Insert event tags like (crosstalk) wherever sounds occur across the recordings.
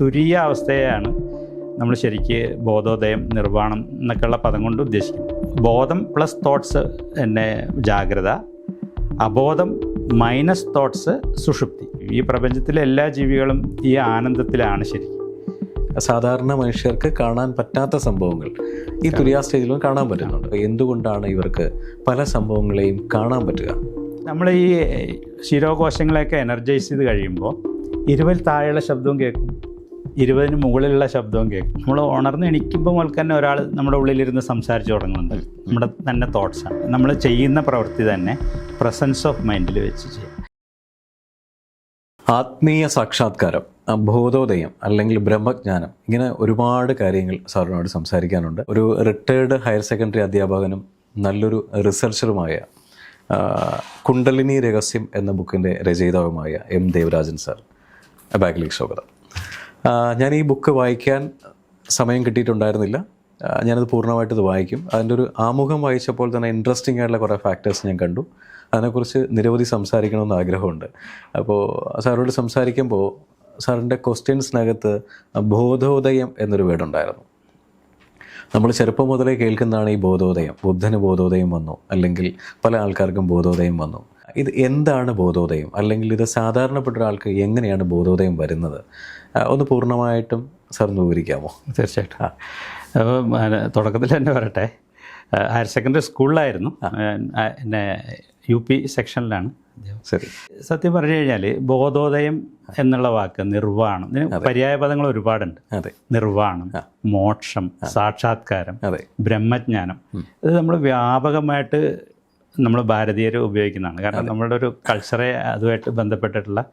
തുരീയ അവസ്ഥയാണ് നമ്മൾ ശരിക്ക് ബോധോദയം നിർവാണം എന്നൊക്കെയുള്ള പദം കൊണ്ട് ഉദ്ദേശിക്കുന്നത്. ബോധം പ്ലസ് തോട്ട്സ് എന്നെ ജാഗ്രത അബോധം മൈനസ് തോട്ട്സ് സുഷുപ്തി. ഈ പ്രപഞ്ചത്തിലെ എല്ലാ ജീവികളും ഈ ആനന്ദത്തിലാണ് ശരിക്കും. സാധാരണ മനുഷ്യർക്ക് കാണാൻ പറ്റാത്ത സംഭവങ്ങൾ. ഈ തുരിയാ സ്റ്റേജിലും കാണാൻ പറ്റുന്നുണ്ട്. എന്തുകൊണ്ടാണ് ഇവർക്ക് പല സംഭവങ്ങളെയും കാണാൻ പറ്റുക? നമ്മൾ ഈ ശിരോകോശങ്ങളെയൊക്കെ എനർജൈസ് ചെയ്ത് കഴിയുമ്പോൾ ഇരുവൽ താഴെയുള്ള ശബ്ദവും കേൾക്കും. ഇരുപതിന് മുകളിലുള്ള ശബ്ദവും കേൾക്കും. നമ്മൾ ഉണർന്ന് എണീക്കുമ്പോൾ മുതൽ തന്നെ ഒരാൾ നമ്മുടെ ഉള്ളിലിരുന്ന് സംസാരിച്ച് തുടങ്ങുന്നുണ്ട്. നമ്മുടെ തന്നെ തോട്ട്സാണ് നമ്മൾ ചെയ്യുന്ന പ്രവൃത്തി തന്നെ പ്രസൻസ് ഓഫ് മൈൻഡിൽ വെച്ച് ചെയ്യാം. ആത്മീയ സാക്ഷാത്കാരം ബോധോദയം അല്ലെങ്കിൽ ബ്രഹ്മജ്ഞാനം ഇങ്ങനെ ഒരുപാട് കാര്യങ്ങൾ സാറിനോട് സംസാരിക്കാനുണ്ട്. ഒരു റിട്ടയർഡ് ഹയർ സെക്കൻഡറി അധ്യാപകനും നല്ലൊരു റിസർച്ചറുമായ കുണ്ടലിനി രഹസ്യം എന്ന ബുക്കിന്റെ രചയിതാവുമായ എം ദേവരാജൻ സാർ. ബാക്കിലേക്ക് സ്വാഗതം. ഞാൻ ഈ ബുക്ക് വായിക്കാൻ സമയം കിട്ടിയിട്ടുണ്ടായിരുന്നില്ല. ഞാനത് പൂർണമായിട്ട് വായിക്കും. അതിന്റെ ഒരു ആമുഖം വായിച്ചപ്പോൾ തന്നെ ഇൻട്രസ്റ്റിംഗ് ആയിട്ടുള്ള കുറേ ഫാക്ടേഴ്സ് ഞാൻ കണ്ടു. അതിനെക്കുറിച്ച് നിരവധി സംസാരിക്കണമെന്ന് ആഗ്രഹമുണ്ട്. അപ്പോൾ സാറോട് സംസാരിക്കുമ്പോൾ സാറിന്റെ ക്വസ്റ്റ്യൻസിനകത്ത് ബോധോദയം എന്നൊരു വേർഡുണ്ടായിരുന്നു നമ്മൾ ചെറുപ്പം മുതലേ കേൾക്കുന്നതാണ് ഈ ബോധോദയം. ബുദ്ധന് ബോധോദയം വന്നു അല്ലെങ്കിൽ പല ആൾക്കാർക്കും ബോധോദയം വന്നു. ഇത് എന്താണ് ബോധോദയം? അല്ലെങ്കിൽ ഇത് സാധാരണപ്പെട്ട ഒരാൾക്ക് എങ്ങനെയാണ് ബോധോദയം വരുന്നത്? ഒന്ന് പൂർണമായിട്ടും ഒന്ന് വിവരിക്കാമോ തീർച്ചയായിട്ടും അപ്പോൾ തുടക്കത്തിൽ തന്നെ പറയട്ടെ. ഹയർ സെക്കൻഡറി സ്കൂളിലായിരുന്നു. എന്നെ യു പി സെക്ഷനിലാണ്. ശരി. സത്യം പറഞ്ഞു കഴിഞ്ഞാൽ ബോധോദയം എന്നുള്ള വാക്ക് നിർവാണം. ഇതിന് പര്യായ പദങ്ങൾ ഒരുപാടുണ്ട്. നിർവാണം മോക്ഷം സാക്ഷാത്കാരം ബ്രഹ്മജ്ഞാനം. ഇത് നമ്മൾ വ്യാപകമായിട്ട് നമ്മൾ ഭാരതീയർ ഉപയോഗിക്കുന്നതാണ്. കാരണം നമ്മളുടെ ഒരു കൾച്ചറെ അതുമായിട്ട് ബന്ധപ്പെട്ടിട്ടുള്ള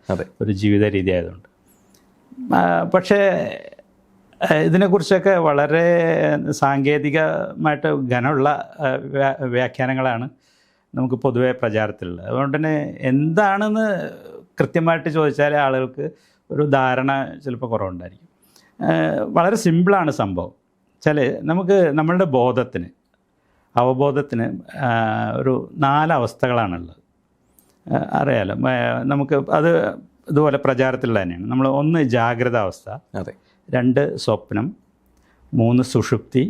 ഒരു ജീവിത രീതി ആയതുകൊണ്ട്. പക്ഷേ ഇതിനെക്കുറിച്ചൊക്കെ വളരെ സാങ്കേതികമായിട്ട് ഘനമുള്ള വ്യാഖ്യാനങ്ങളാണ് നമുക്ക് പൊതുവേ പ്രചാരത്തിലുള്ളത്. അതുകൊണ്ട് തന്നെ എന്താണെന്ന് കൃത്യമായിട്ട് ചോദിച്ചാൽ ആളുകൾക്ക് ഒരു ധാരണ ചിലപ്പോൾ കുറവുണ്ടായിരിക്കും. വളരെ സിമ്പിളാണ് സംഭവം. വെച്ചാൽ നമുക്ക് നമ്മളുടെ ബോധത്തിന് അവബോധത്തിന് ഒരു നാലവസ്ഥകളാണുള്ളത്. അവസ്ഥകളാണുള്ളത് അറിയാലോ. നമുക്ക് അത് ഇതുപോലെ പ്രചാരത്തിലുള്ള തന്നെയാണ്. നമ്മൾ ഒന്ന് ജാഗ്രത അവസ്ഥ അതെ. രണ്ട് സ്വപ്നം മൂന്ന് സുഷുപ്തി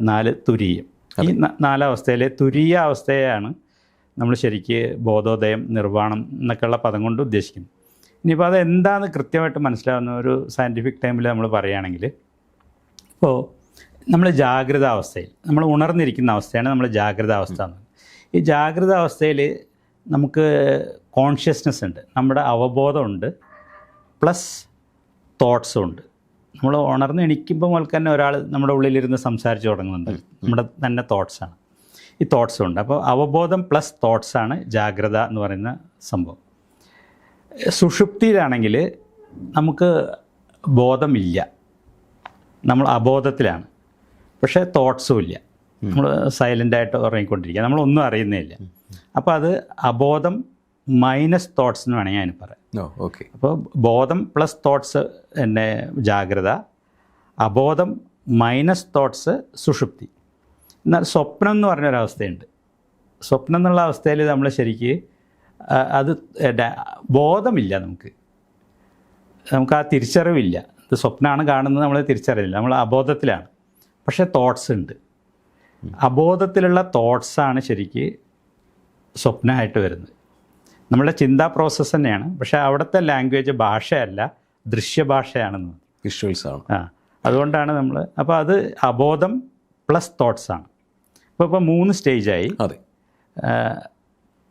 നാല് തുരീയം. ഈ നാലാവസ്ഥയിലെ തുരിയ അവസ്ഥയെയാണ് നമ്മൾ ശരിക്ക് ബോധോദയം നിർവാണം എന്നൊക്കെയുള്ള പദം കൊണ്ട് ഉദ്ദേശിക്കുന്നത്. ഇനിയിപ്പോൾ അത് എന്താണെന്ന് കൃത്യമായിട്ട് മനസ്സിലാവുന്ന ഒരു സയന്റിഫിക് ടൈമിൽ നമ്മൾ പറയുകയാണെങ്കിൽ ഇപ്പോൾ നമ്മൾ ജാഗ്രത അവസ്ഥയിൽ നമ്മൾ ഉണർന്നിരിക്കുന്ന അവസ്ഥയാണ് നമ്മൾ ജാഗ്രത അവസ്ഥ എന്ന് ഈ ജാഗ്രത അവസ്ഥയിൽ നമുക്ക് കോൺഷ്യസ്നെസ് ഉണ്ട്. നമ്മുടെ അവബോധമുണ്ട്. പ്ലസ് തോട്ട്സും ഉണ്ട്. നമ്മൾ ഉണർന്ന് എണീക്കുമ്പോൾ മുതൽ തന്നെ ഒരാൾ നമ്മുടെ ഉള്ളിലിരുന്ന് സംസാരിച്ച് തുടങ്ങുന്നുണ്ട്. നമ്മുടെ തന്നെ തോട്ട്സാണ് ഈ തോട്ട്സും ഉണ്ട്. അപ്പോൾ അവബോധം പ്ലസ് തോട്ട്സാണ് ജാഗ്രത എന്ന് പറയുന്ന സംഭവം. സുഷുപ്തിയിലാണെങ്കിൽ നമുക്ക് ബോധമില്ല. നമ്മൾ അബോധത്തിലാണ്. പക്ഷേ തോട്ട്സും ഇല്ല. നമ്മൾ സൈലന്റായിട്ട് ഉറങ്ങിക്കൊണ്ടിരിക്കുക. നമ്മളൊന്നും അറിയുന്നേ ഇല്ല. അപ്പോൾ അത് അബോധം മൈനസ് തോട്ട്സ് എന്ന് വേണമെങ്കിൽ അതിന് പറയാം. ഓക്കെ. അപ്പോൾ ബോധം പ്ലസ് തോട്ട്സ് എന്നെ ജാഗ്രത അബോധം മൈനസ് തോട്ട്സ് സുഷുപ്തി. എന്നാൽ സ്വപ്നം എന്ന് പറഞ്ഞൊരവസ്ഥയുണ്ട് സ്വപ്നം എന്നുള്ള അവസ്ഥയിൽ നമ്മൾ ശരിക്ക് അത് ബോധമില്ല നമുക്ക്. നമുക്ക് ആ തിരിച്ചറിവില്ല. ഇത് സ്വപ്നമാണ് കാണുന്നത് നമ്മൾ തിരിച്ചറിയില്ല. നമ്മൾ അബോധത്തിലാണ്. പക്ഷേ തോട്ട്സ് ഉണ്ട്. അബോധത്തിലുള്ള തോട്ട്സാണ് ശരിക്ക് സ്വപ്നമായിട്ട് വരുന്നത്. നമ്മളുടെ ചിന്താ പ്രോസസ്സ് തന്നെയാണ്. പക്ഷേ അവിടുത്തെ ലാംഗ്വേജ് ഭാഷയല്ല ദൃശ്യഭാഷയാണെന്ന്. വിഷ്വൽസ് ആണ് ആ അതുകൊണ്ടാണ് നമ്മൾ അപ്പോൾ അത് അബോധം പ്ലസ് തോട്ട്സ് ആണ് അപ്പോൾ ഇപ്പോൾ മൂന്ന് സ്റ്റേജായി. അതെ.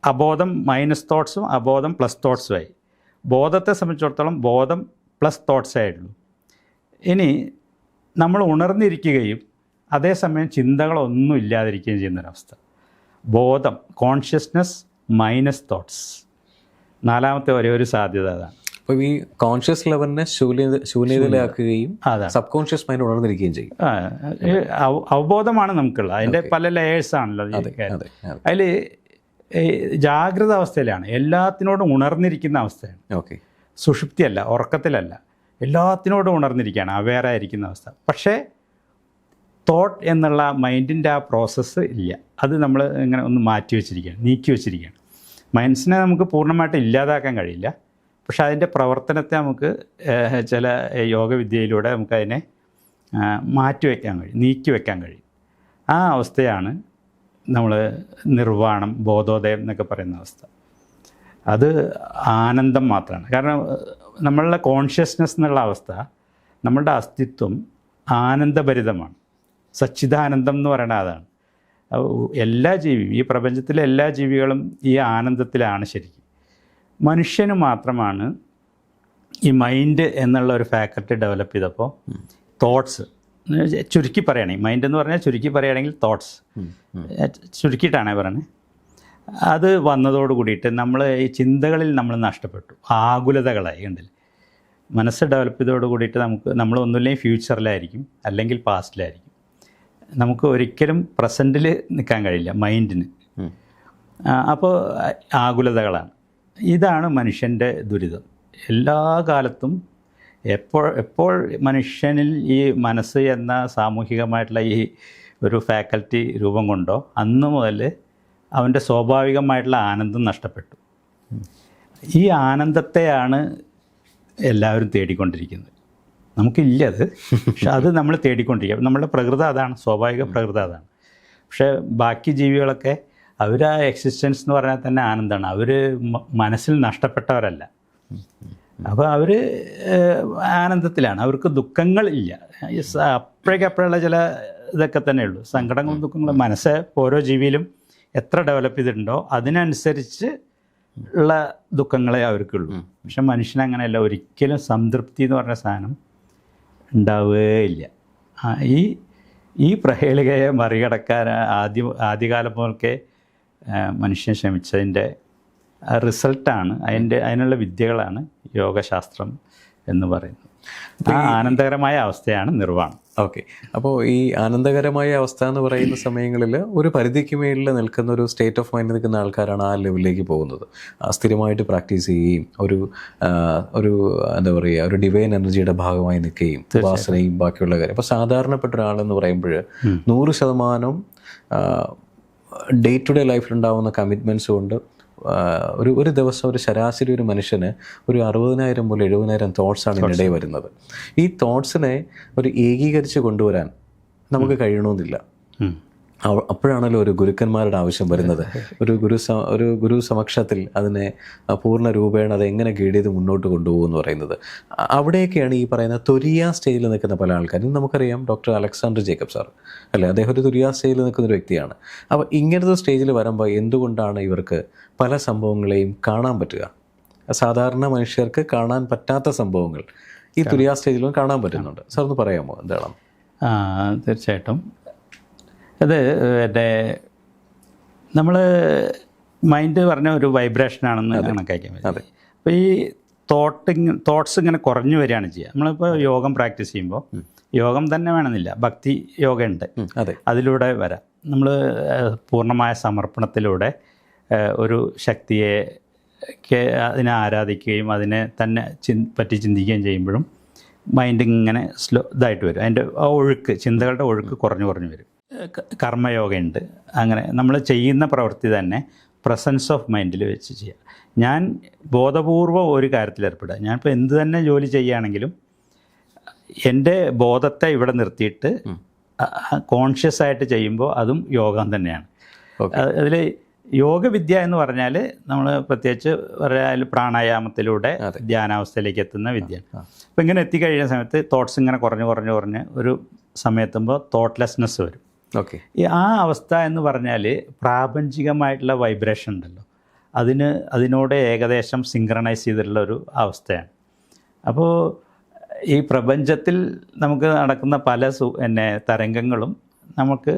അബോധം മൈനസ് തോട്ട്സും അബോധം പ്ലസ് തോട്ട്സുമായി. ബോധത്തെ സംബന്ധിച്ചിടത്തോളം ബോധം പ്ലസ് തോട്ട്സേ ആയിട്ടുള്ളൂ ഇനി നമ്മൾ ഉണർന്നിരിക്കുകയും അതേസമയം ചിന്തകളൊന്നും ഇല്ലാതിരിക്കുകയും ചെയ്യുന്നൊരവസ്ഥ. ബോധം കോൺഷ്യസ്നസ് മൈനസ് തോട്ട്സ് നാലാമത്തെ ഒരേ ഒരു സാധ്യത അതാണ്. അപ്പോൾ ഈ കോൺഷ്യസ് ലെവലിനെ ശൂന്യത ശൂന്യതയിലാക്കുകയും സബ് കോൺഷ്യസ് മൈൻഡ് ഉണർന്നിരിക്കുകയും ചെയ്യും. അവബോധമാണ് നമുക്കുള്ളത്. അതിന്റെ പല ലെയേഴ്സ് ആണല്ലോ അതിൽ ജാഗ്രത അവസ്ഥയിലാണ്. എല്ലാത്തിനോടും ഉണർന്നിരിക്കുന്ന അവസ്ഥയാണ്. ഓക്കെ. സുഷുപ്തിയല്ല ഉറക്കത്തിലല്ല. എല്ലാത്തിനോടും ഉണർന്നിരിക്കുകയാണ് അവെയറായിരിക്കുന്ന അവസ്ഥ. പക്ഷേ തോട്ട് എന്നുള്ള മൈൻഡിന്റെ ആ പ്രോസസ്സ് ഇല്ല. അത് നമ്മൾ ഇങ്ങനെ ഒന്ന് മാറ്റി വെച്ചിരിക്കുകയാണ് നീക്കി വെച്ചിരിക്കുകയാണ്. മൈൻഡ്സിനെ നമുക്ക് പൂർണമായിട്ട് ഇല്ലാതാക്കാൻ കഴിയില്ല. പക്ഷെ അതിന്റെ പ്രവർത്തനത്തെ നമുക്ക് ചില യോഗവിദ്യയിലൂടെ നമുക്കതിനെ മാറ്റി മാറ്റിവെക്കാൻ കഴിയും നീക്കി വെക്കാൻ കഴിയും. ആ അവസ്ഥയാണ് നമ്മൾ നിർവാണം ബോധോദയം എന്നൊക്കെ പറയുന്ന അവസ്ഥ. അത് ആനന്ദം മാത്രമാണ്. കാരണം നമ്മളുടെ കോൺഷ്യസ്നെസ് എന്നുള്ള അവസ്ഥ നമ്മളുടെ അസ്തിത്വം ആനന്ദഭരിതമാണ്. സച്ചിദാനന്ദം എന്ന് പറയുന്നത് അതാണ് എല്ലാ ജീവിയും ഈ പ്രപഞ്ചത്തിലെ എല്ലാ ജീവികളും ഈ ആനന്ദത്തിലാണ് ശരിക്കും. മനുഷ്യന് മാത്രമാണ് ഈ മൈൻഡ് എന്നുള്ള ഒരു ഫാക്കൽറ്റി ഡെവലപ്പ് ചെയ്തപ്പോൾ തോട്ട്സ് ചുരുക്കി പറയുകയാണെങ്കിൽ മൈൻഡ് എന്ന് പറഞ്ഞാൽ ചുരുക്കി പറയുകയാണെങ്കിൽ തോട്ട്സ് ചുരുക്കിയിട്ടാണ് പറയുന്നത് അത് വന്നതോട് കൂടിയിട്ട് നമ്മൾ ഈ ചിന്തകളിൽ നമ്മൾ നഷ്ടപ്പെട്ടു. ആകുലതകളായി കണ്ടില്ല? മനസ്സ് ഡെവലപ്പ് ചെയ്തോട് കൂടിയിട്ട് നമുക്ക് നമ്മൾ ഒന്നുമില്ലെങ്കിൽ ഫ്യൂച്ചറിലായിരിക്കും അല്ലെങ്കിൽ പാസ്റ്റിലായിരിക്കും നമുക്ക് ഒരിക്കലും പ്രസന്റിൽ നിൽക്കാൻ കഴിയില്ല മൈൻഡിന്. അപ്പോൾ ആകുലതകളാണ്. ഇതാണ് മനുഷ്യന്റെ ദുരിതം. എല്ലാ കാലത്തും എപ്പോൾ എപ്പോൾ മനുഷ്യനിൽ ഈ മനസ്സ് എന്ന സാമൂഹികമായിട്ടുള്ള ഈ ഒരു ഫാക്കൽറ്റി രൂപം കൊണ്ടോ അന്ന് മുതൽ അവന്റെ സ്വാഭാവികമായിട്ടുള്ള ആനന്ദം നഷ്ടപ്പെട്ടു. ഈ ആനന്ദത്തെയാണ് എല്ലാവരും തേടിക്കൊണ്ടിരിക്കുന്നത്. നമുക്കില്ല അത്. (laughs) പക്ഷെ അത് നമ്മൾ തേടിക്കൊണ്ടിരിക്കുക നമ്മുടെ പ്രകൃത അതാണ്. സ്വാഭാവിക പ്രകൃത അതാണ്. പക്ഷേ ബാക്കി ജീവികളൊക്കെ അവർ ആ എക്സിസ്റ്റൻസ് എന്ന് പറഞ്ഞാൽ തന്നെ ആനന്ദമാണ്. അവർ മനസ്സിൽ നഷ്ടപ്പെട്ടവരല്ല. അപ്പോൾ അവർ ആനന്ദത്തിലാണ്. അവർക്ക് ദുഃഖങ്ങൾ ഇല്ല. ഈ സ- അപ്പോഴേക്കപ്പോഴുള്ള ചില ഇതൊക്കെ തന്നെ ഉള്ളൂ. സങ്കടങ്ങളും ദുഃഖങ്ങളും മനസ്സ് ഓരോ ജീവിയിലും എത്ര ഡെവലപ്പ് ചെയ്തിട്ടുണ്ടോ അതിനനുസരിച്ച് ഉള്ള ദുഃഖങ്ങളെ അവർക്കുള്ളൂ. പക്ഷെ മനുഷ്യനങ്ങനെയല്ല. ഒരിക്കലും സംതൃപ്തി എന്ന് പറഞ്ഞ സാധനം ഉണ്ടാവുകയില്ല. ഈ ഈ പ്രഹേളികയെ മറികടക്കാൻ ആദ്യ ആദ്യകാലം മുതൽക്കേ മനുഷ്യൻ ശ്രമിച്ചതിന്റെ റിസൾട്ടാണ് അതിന്റെ അതിനുള്ള വിദ്യകളാണ് യോഗശാസ്ത്രം എന്ന് പറയുന്നത്. ആ ആനന്ദകരമായ അവസ്ഥയാണ് നിർവാണം ഓക്കെ. അപ്പോൾ ഈ ആനന്ദകരമായ അവസ്ഥ എന്ന് പറയുന്ന സമയങ്ങളിൽ ഒരു പരിധിക്ക് മേളിൽ നിൽക്കുന്ന ഒരു സ്റ്റേറ്റ് ഓഫ് മൈൻഡ് നിൽക്കുന്ന ആൾക്കാരാണ് ആ ലെവലിലേക്ക് പോകുന്നത്. സ്ഥിരമായിട്ട് പ്രാക്ടീസ് ചെയ്യുകയും ഒരു ഒരു എന്താ പറയുക ഒരു ഡിവൈൻ എനർജിയുടെ ഭാഗമായി നിൽക്കുകയും വാസനയും ബാക്കിയുള്ള കാര്യം. അപ്പോൾ സാധാരണപ്പെട്ട ഒരാളെന്ന് പറയുമ്പോൾ നൂറ് ശതമാനം ഡേ ടു ഡേ ലൈഫിലുണ്ടാവുന്ന കമ്മിറ്റ്മെന്റ്സ് കൊണ്ട് ഒരു ഒരു ദിവസം ഒരു ശരാശരി ഒരു മനുഷ്യന് ഒരു അറുപതിനായിരം മുതൽ എഴുപതിനായിരം തോട്ട്സാണ് ഇതിനിടെ വരുന്നത്. ഈ തോട്ട്സിനെ ഒരു ഏകീകരിച്ച് കൊണ്ടുവരാൻ നമുക്ക് കഴിയണമെന്നില്ല അപ്പോഴാണല്ലോ ഒരു ഗുരുക്കന്മാരുടെ ആവശ്യം വരുന്നത്. ഒരു ഗുരു സ- ഒരു ഗുരു സമക്ഷത്തിൽ അതിനെ പൂർണ രൂപേണ അത് എങ്ങനെ ഗൈഡ് ചെയ്ത് മുന്നോട്ട് കൊണ്ടുപോകും എന്ന് പറയുന്നത്. അവിടെയൊക്കെയാണ് ഈ പറയുന്ന തുരിയ സ്റ്റേജിൽ നിൽക്കുന്ന പല ആൾക്കാരും. നമുക്കറിയാം ഡോക്ടർ അലക്സാണ്ടർ ജേക്കബ് സാർ അല്ലേ? അദ്ദേഹം ഒരു തുരിയ സ്റ്റേജിൽ നിൽക്കുന്ന ഒരു വ്യക്തിയാണ്. അപ്പോൾ ഇങ്ങനത്തെ സ്റ്റേജിൽ വരുമ്പോൾ എന്തുകൊണ്ടാണ് ഇവർക്ക് പല സംഭവങ്ങളെയും കാണാൻ പറ്റുക? സാധാരണ മനുഷ്യർക്ക് കാണാൻ പറ്റാത്ത സംഭവങ്ങൾ ഈ തുരിയ സ്റ്റേജിലും കാണാൻ പറ്റുന്നുണ്ട്. സാർ ഒന്ന് പറയാമോ? എന്താണ്? തീർച്ചയായിട്ടും. അത് എന്റെ നമ്മൾ മൈൻഡ് പറഞ്ഞ ഒരു വൈബ്രേഷനാണെന്ന് കണക്കാക്കാൻ പറ്റും അപ്പോൾ ഈ തോട്ട് തോട്ട്സ് ഇങ്ങനെ കുറഞ്ഞു വരികയാണ് ചെയ്യുക. നമ്മളിപ്പോൾ യോഗം പ്രാക്ടീസ് ചെയ്യുമ്പോൾ യോഗം തന്നെ വേണമെന്നില്ല. ഭക്തി യോഗ ഉണ്ട്. അതെ. അതിലൂടെ വരാം. നമ്മൾ പൂർണമായ സമർപ്പണത്തിലൂടെ ഒരു ശക്തിയെ അതിനെ ആരാധിക്കുകയും അതിനെ തന്നെ ചി പറ്റി ചിന്തിക്കുകയും ചെയ്യുമ്പോഴും മൈൻഡ് ഇങ്ങനെ സ്ലോ ഇതായിട്ട് വരും. അതിന്റെ ആ ഒഴുക്ക് ചിന്തകളുടെ ഒഴുക്ക് കുറഞ്ഞു കുറഞ്ഞു വരും. കർമ്മയോഗയുണ്ട്. അങ്ങനെ നമ്മൾ ചെയ്യുന്ന പ്രവൃത്തി തന്നെ പ്രസൻസ് ഓഫ് മൈൻഡിൽ വെച്ച് ചെയ്യുക ഞാൻ ബോധപൂർവം ഒരു കാര്യത്തിൽ ഏർപ്പെടുക ഞാനിപ്പോൾ എന്ത് തന്നെ ജോലി ചെയ്യുകയാണെങ്കിലും എന്റെ ബോധത്തെ ഇവിടെ നിർത്തിയിട്ട് കോൺഷ്യസ് ആയിട്ട് ചെയ്യുമ്പോൾ അതും യോഗം തന്നെയാണ്. അതിൽ യോഗവിദ്യ എന്ന് പറഞ്ഞാൽ നമ്മൾ പ്രത്യേകിച്ച് പറയാൽ പ്രാണായാമത്തിലൂടെ ധ്യാനാവസ്ഥയിലേക്ക് എത്തുന്ന വിദ്യ അപ്പോൾ ഇങ്ങനെ എത്തിക്കഴിയുന്ന സമയത്ത് തോട്ട്സ് ഇങ്ങനെ കുറഞ്ഞ് കുറഞ്ഞ് കുറഞ്ഞ് ഒരു സമയത്തുമ്പോൾ തോട്ട്ലെസ്നെസ് വരും. ഓക്കെ. ഈ ആ അവസ്ഥ എന്ന് പറഞ്ഞാൽ പ്രാപഞ്ചികമായിട്ടുള്ള വൈബ്രേഷൻ ഉണ്ടല്ലോ. അതിന് അതിനോട് ഏകദേശം സിങ്ക്രണൈസ് ചെയ്തിട്ടുള്ള ഒരു അവസ്ഥയാണ്. അപ്പോൾ ഈ പ്രപഞ്ചത്തിൽ നമുക്ക് നടക്കുന്ന പല സു എന്നെ തരംഗങ്ങളും നമുക്ക്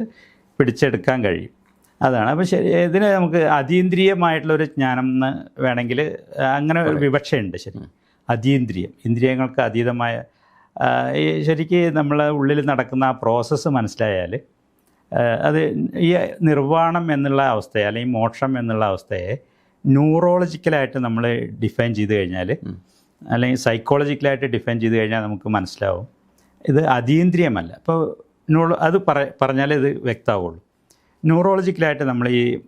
പിടിച്ചെടുക്കാൻ കഴിയും. അതാണ്. അപ്പോൾ ശരി ഇതിന് നമുക്ക് അതീന്ദ്രിയമായിട്ടുള്ളൊരു ജ്ഞാനം എന്ന് വേണമെങ്കിൽ അങ്ങനെ ഒരു വിവക്ഷയുണ്ട് ശരി. അതീന്ദ്രിയം. ഇന്ദ്രിയങ്ങൾക്ക് അതീതമായ ശരിക്ക് നമ്മളെ ഉള്ളിൽ നടക്കുന്ന ആ പ്രോസസ്സ് മനസ്സിലായാൽ അത് ഈ നിർവാണം എന്നുള്ള അവസ്ഥയെ അല്ലെങ്കിൽ മോക്ഷം എന്നുള്ള അവസ്ഥയെ ന്യൂറോളജിക്കലായിട്ട് നമ്മൾ ഡിഫൈൻ ചെയ്ത് കഴിഞ്ഞാൽ അല്ലെങ്കിൽ സൈക്കോളജിക്കലായിട്ട് ഡിഫൈൻ ചെയ്ത് കഴിഞ്ഞാൽ നമുക്ക് മനസ്സിലാവും. ഇത് അതീന്ദ്രിയമല്ല. അപ്പോൾ ന്യൂറോ അത് പറ പറഞ്ഞാലേ ഇത് വ്യക്തമാവുള്ളൂ. ന്യൂറോളജിക്കലായിട്ട് നമ്മൾ ഈ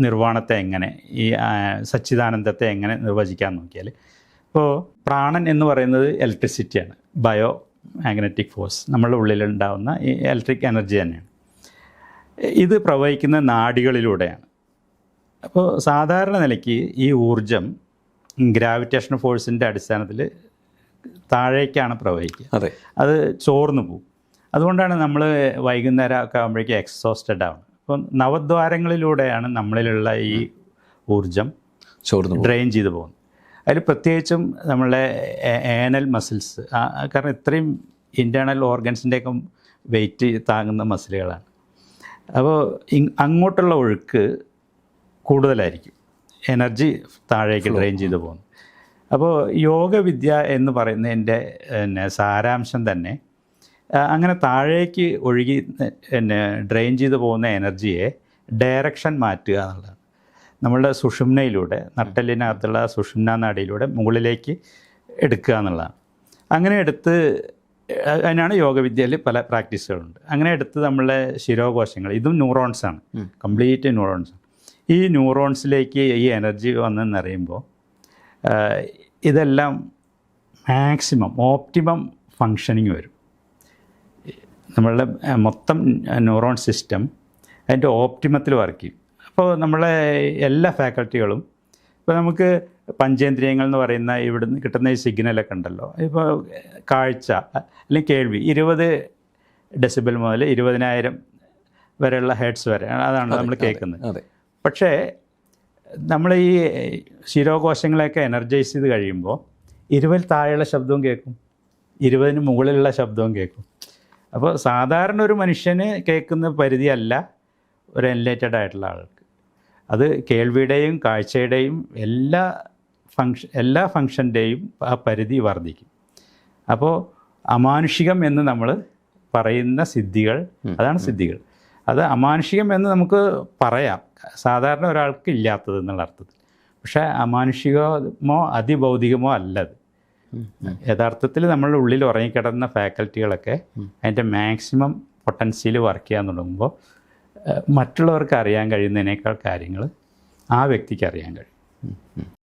നിർവാണത്തെ എങ്ങനെ ഈ സച്ചിദാനന്ദത്തെ എങ്ങനെ നിർവചിക്കാൻ നോക്കിയാൽ ഇപ്പോൾ പ്രാണൻ എന്ന് പറയുന്നത് ഇലക്ട്രിസിറ്റിയാണ് ബയോ മാഗ്നറ്റിക് ഫോഴ്സ് നമ്മളുടെ ഉള്ളിലുണ്ടാവുന്ന ഈ ഇലക്ട്രിക് എനർജി തന്നെയാണ്. ഇത് പ്രവഹിക്കുന്ന നാഡികളിലൂടെയാണ് അപ്പോൾ സാധാരണ നിലയ്ക്ക് ഈ ഊർജം ഗ്രാവിറ്റേഷൻ ഫോഴ്സിന്റെ അടിസ്ഥാനത്തിൽ താഴേക്കാണ് പ്രവഹിക്കുക. അതെ. അത് ചോർന്നു പോകും. അതുകൊണ്ടാണ് നമ്മൾ വൈകുന്നേരം ഒക്കെ ആകുമ്പോഴേക്കും എക്സോസ്റ്റഡ് ആവുന്നത്. അപ്പോൾ നവദ്വാരങ്ങളിലൂടെയാണ് നമ്മളിലുള്ള ഈ ഊർജം ചോർന്നു. ഡ്രെയിൻ ചെയ്തു പോകുന്നത്. അതിൽ പ്രത്യേകിച്ചും നമ്മളെ ഏനൽ മസിൽസ് കാരണം ഇത്രയും ഇന്റേർണൽ ഓർഗൻസിന്റെയൊക്കെ വെയിറ്റ് താങ്ങുന്ന മസിലുകളാണ് അപ്പോൾ അങ്ങോട്ടുള്ള ഒഴുക്ക് കൂടുതലായിരിക്കും. എനർജി താഴേക്ക് ഡ്രെയിൻ ചെയ്തു പോകുന്നു. അപ്പോൾ യോഗവിദ്യ എന്ന് പറയുന്നതിന്റെ പിന്നെ സാരാംശം തന്നെ അങ്ങനെ താഴേക്ക് ഒഴുകി പിന്നെ ഡ്രെയിൻ ചെയ്തു പോകുന്ന എനർജിയെ ഡയറക്ഷൻ മാറ്റുക എന്നുള്ളതാണ്. നമ്മളുടെ സുഷുമ്നയിലൂടെ നട്ടലിനകത്തുള്ള സുഷുമ്ന നാടിയിലൂടെ മുകളിലേക്ക് എടുക്കുക എന്നുള്ളതാണ്. അങ്ങനെ എടുത്ത് അതിനാണ് യോഗവിദ്യയിൽ പല പ്രാക്ടീസുകളുണ്ട്. അങ്ങനെ എടുത്ത് നമ്മളെ ശിരോകോശങ്ങൾ ഇതും ആണ്. Complete neurons. ഈ ന്യൂറോൺസിലേക്ക് ഈ എനർജി വന്നെന്നറിയുമ്പോൾ അറിയുമ്പോൾ ഇതെല്ലാം മാക്സിമം ഓപ്റ്റിമം ഫങ്ഷനിങ് വരും. നമ്മളുടെ മൊത്തം ന്യൂറോൺ സിസ്റ്റം അതിന്റെ ഓപ്റ്റിമത്തിൽ വർക്ക് ചെയ്യും. അപ്പോൾ നമ്മളെ എല്ലാ ഫാക്കൽറ്റികളും ഇപ്പോൾ നമുക്ക് പഞ്ചേന്ദ്രിയങ്ങൾ എന്ന് പറയുന്ന ഇവിടുന്ന് കിട്ടുന്ന ഈ സിഗ്നലൊക്കെ ഉണ്ടല്ലോ. ഇപ്പോൾ കാഴ്ച അല്ലെങ്കിൽ കേൾവി ഇരുപത് ഡെസിബൽ മുതൽ ഇരുപതിനായിരം വരെയുള്ള ഹെഡ്സ് വരെ അതാണ് നമ്മൾ കേൾക്കുന്നത്. പക്ഷേ നമ്മൾ ഈ ശിരോകോശങ്ങളെയൊക്കെ എനർജൈസ് ചെയ്ത് കഴിയുമ്പോൾ ഇരുപതിൽ താഴെയുള്ള ശബ്ദവും കേൾക്കും ഇരുപതിന് മുകളിലുള്ള ശബ്ദവും കേൾക്കും. അപ്പോൾ സാധാരണ ഒരു മനുഷ്യന് കേൾക്കുന്ന പരിധിയല്ല ഒരു എൻലേറ്റഡ് ആയിട്ടുള്ള ആൾക്ക്. അത് കേൾവിയുടെയും കാഴ്ചയുടെയും എല്ലാ ഫങ്ഷൻ എല്ലാ ഫങ്ഷന്റെയും ആ പരിധി വർദ്ധിക്കും. അപ്പോൾ അമാനുഷികം എന്ന് നമ്മൾ പറയുന്ന സിദ്ധികൾ അതാണ് സിദ്ധികൾ. അത് അമാനുഷികം എന്ന് നമുക്ക് പറയാം. സാധാരണ ഒരാൾക്ക് ഇല്ലാത്തത് എന്നുള്ള അർത്ഥത്തിൽ. പക്ഷേ അമാനുഷികമോ അതിഭൗതികമോ അല്ലത്. യഥാർത്ഥത്തിൽ നമ്മളുടെ ഉള്ളിൽ ഉറങ്ങിക്കിടന്ന ഫാക്കൽറ്റികളൊക്കെ അതിന്റെ മാക്സിമം പൊട്ടൻഷ്യൽ വർക്ക് ചെയ്യാൻ തുടങ്ങുമ്പോൾ മറ്റുള്ളവർക്ക് അറിയാൻ കഴിയുന്നതിനേക്കാൾ കാര്യങ്ങൾ ആ വ്യക്തിക്ക് അറിയാൻ കഴിയും.